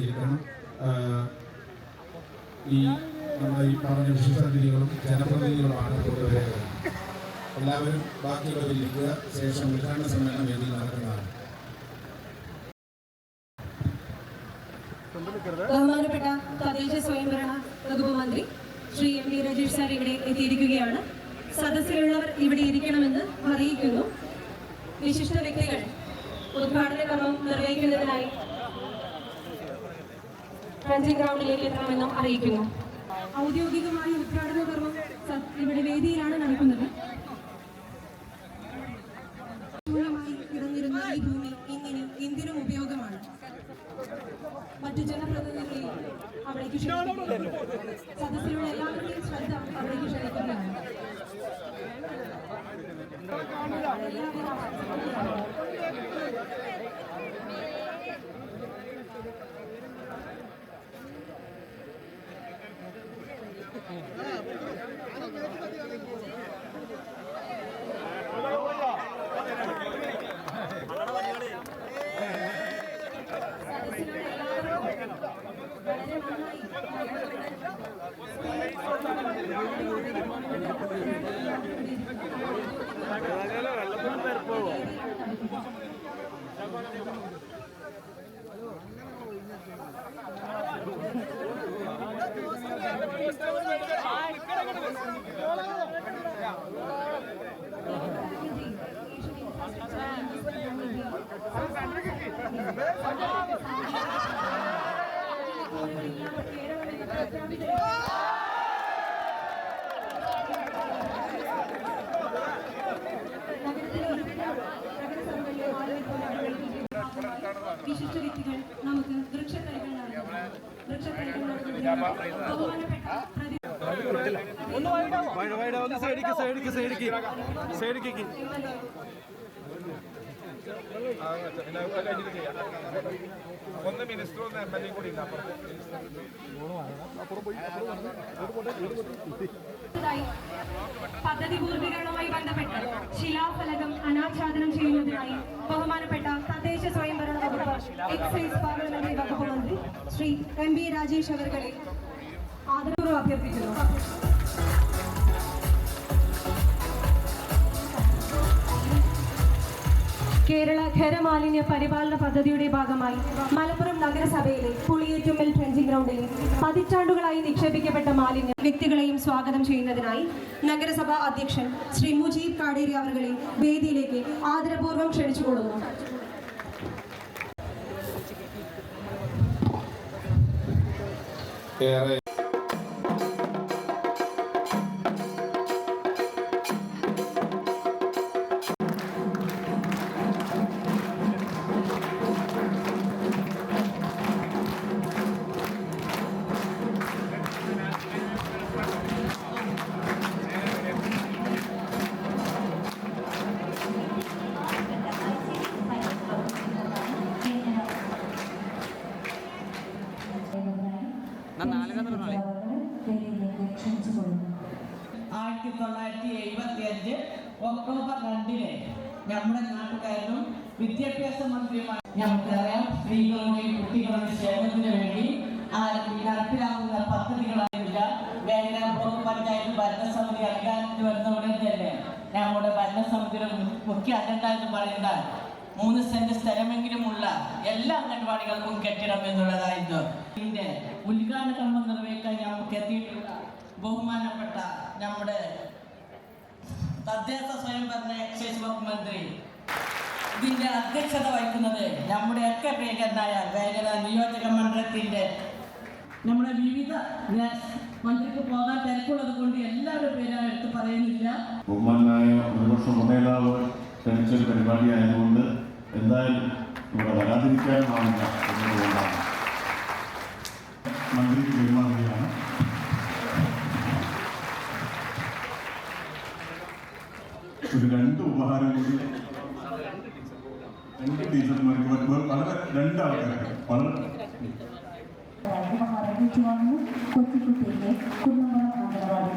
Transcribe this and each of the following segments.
ഇരിക്കണം. ഈ നമ്മുടെ ഈ പറഞ്ഞ വിശിഷ്ടാതിഥികളും ജനപ്രതിനിധികളുമാണ് കൊണ്ടുവരേണ്ടത് എല്ലാവരും ബാക്കിയുള്ളവർ ഇരിക്കുക. ശേഷം ഉദ്ഘാടന സമ്മേളനം വേദിയിൽ നടക്കുന്നതാണ്. ബഹുമാനപ്പെട്ട തദ്ദേശ സ്വയംഭരണ വകുപ്പ് മന്ത്രി Shri M D Rajeesh sir ഇവിടെ എത്തിയിരിക്കുകയാണ്. സദസ്സിലുള്ളവർ ഇവിടെ ഇരിക്കണമെന്ന് അറിയിക്കുന്നു. വിശിഷ്ട വ്യക്തികൾ ഉദ്ഘാടന കർമ്മം നിർവഹിക്കുന്നതിനായി റഞ്ചിങ് ഗ്രൗണ്ടിലേക്ക് എത്തണമെന്നും അറിയിക്കുന്നു. ഔദ്യോഗികമായ ഉദ്ഘാടന കർമ്മം ഇവിടെ വേദിയിലാണ് നടക്കുന്നത്. കിടന്നിരുന്ന ഈ ഭൂമി ഇങ്ങനെ എന്തിനും ഉപയോഗമാണ്. മറ്റു ജനപ്രതിനിധികളെ അവിടേക്ക് ക്ഷണിക്കുകയാണ് സദസ്സിലുള്ള എല്ലാവർക്കും വിശിഷ്ട വ്യക്തികൾ നമുക്ക് വൃക്ഷത്തൈകൾ. വൃക്ഷത്തൈകൾ ബഹുമാനപ്പെട്ട സൈഡിക്ക് സൈഡിക്ക് സൈഡിക്ക്. സൈഡിക്ക് ഒന്ന് മിനിസ്റ്ററും എം എൽ എ കൂടി പദ്ധതി പൂർത്തീകരണവുമായി ബന്ധപ്പെട്ട് ശിലാഫലകം അനാച്ഛാദനം ചെയ്യുന്നതിനായി ബഹുമാനപ്പെട്ട തദ്ദേശ സ്വയംഭരണ വകുപ്പ് എക്സൈസ് പാർലമെന്ററി വകുപ്പ് മന്ത്രി ശ്രീ എം ബി രാജേഷ് അവർകളെ ആദരവ് അഭ്യർത്ഥിക്കുന്നു. കേരള ഖരമാലിന്യ പരിപാലന പദ്ധതിയുടെ ഭാഗമായി മലപ്പുറം നഗരസഭയിലെ പുളിയേറ്റുമ്മൽ ട്രെഞ്ചിങ് ഗ്രൗണ്ടിൽ പതിറ്റാണ്ടുകളായി നിക്ഷേപിക്കപ്പെട്ട മാലിന്യ വ്യക്തികളെയും സ്വാഗതം ചെയ്യുന്നതിനായി നഗരസഭ അധ്യക്ഷൻ ശ്രീ മുജീബ് കാടേരി അവരുടെ വേദിയിലേക്ക് ആദരപൂർവം ക്ഷണിച്ചുകൊള്ളുന്നു ഏറെ ആയിരത്തി തൊള്ളായിരത്തി എഴുപത്തി അഞ്ച് ഒക്ടോബർ രണ്ടിന് നമ്മുടെ നാട്ടുകാരനും വിദ്യാഭ്യാസ മന്ത്രിയുമായി നമുക്കറിയാം സ്ത്രീകളുടെയും കുട്ടികളുടെ ക്ഷേമത്തിന് വേണ്ടി ആരംഭി നടപ്പിലാവുന്ന പദ്ധതികളായില്ല വേങ്ങര ബ്ലോക്ക് പഞ്ചായത്ത് ഭരണസമിതി അധികാരത്തിൽ വരുന്ന ഉടൻ തന്നെ നമ്മുടെ ഭരണസമിതിയുടെ മുഖ്യ അജണ്ട എന്ന് പറയുന്നത് മൂന്ന് സെന്റ് സ്ഥലമെങ്കിലുമുള്ള എല്ലാ അംഗൻവാടികൾക്കും കെട്ടിടം എന്നുള്ളതായിരുന്നു. ഇതിന്റെ ഉദ്ഘാടന കർമ്മം നിർവഹിക്കാൻ നമുക്ക് എത്തിയിട്ടുള്ള ബഹുമാനപ്പെട്ട നമ്മുടെ തദ്ദേശ സ്വയംഭരണ എക്സൈസ് വകുപ്പ് മന്ത്രി. ഇതിന്റെ അധ്യക്ഷത വഹിക്കുന്നത് നമ്മുടെ ഒക്കെ പ്രിയങ്കരനായ വേഗത നിയോജക മണ്ഡലത്തിന്റെ നമ്മുടെ വിവിധ മന്ത്രിക്ക് പോകാൻ തിരക്കുള്ളത് കൊണ്ട് എല്ലാവരുടെ പേരും എടുത്ത് പറയുന്നില്ല. ബഹുമാനായ പ്രതിപക്ഷ ക്ഷണിച്ചൊരു പരിപാടി ആയതുകൊണ്ട് എന്തായാലും ഇവിടെ വരാതിരിക്കാനാവില്ല എന്നതുകൊണ്ടാണ് മന്ത്രിക്ക് പെരുമാറുകയാണ്. ഒരു രണ്ട് ഉപഹാരം കൂടി. രണ്ട് ടീച്ചർമാർക്ക് വളരെ രണ്ട് ആൾക്കാർക്ക് വളരെ ഉപഹാരം കൊച്ചുകുട്ടിയിലെ Kunnamkulam anganwadi.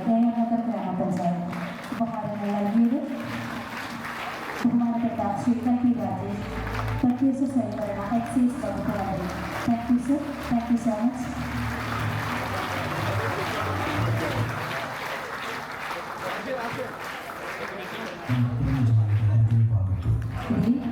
Secretary Gadget, Producer Selvarna, Exceeds for the collaboration. Thank you, sir. Thank you so much.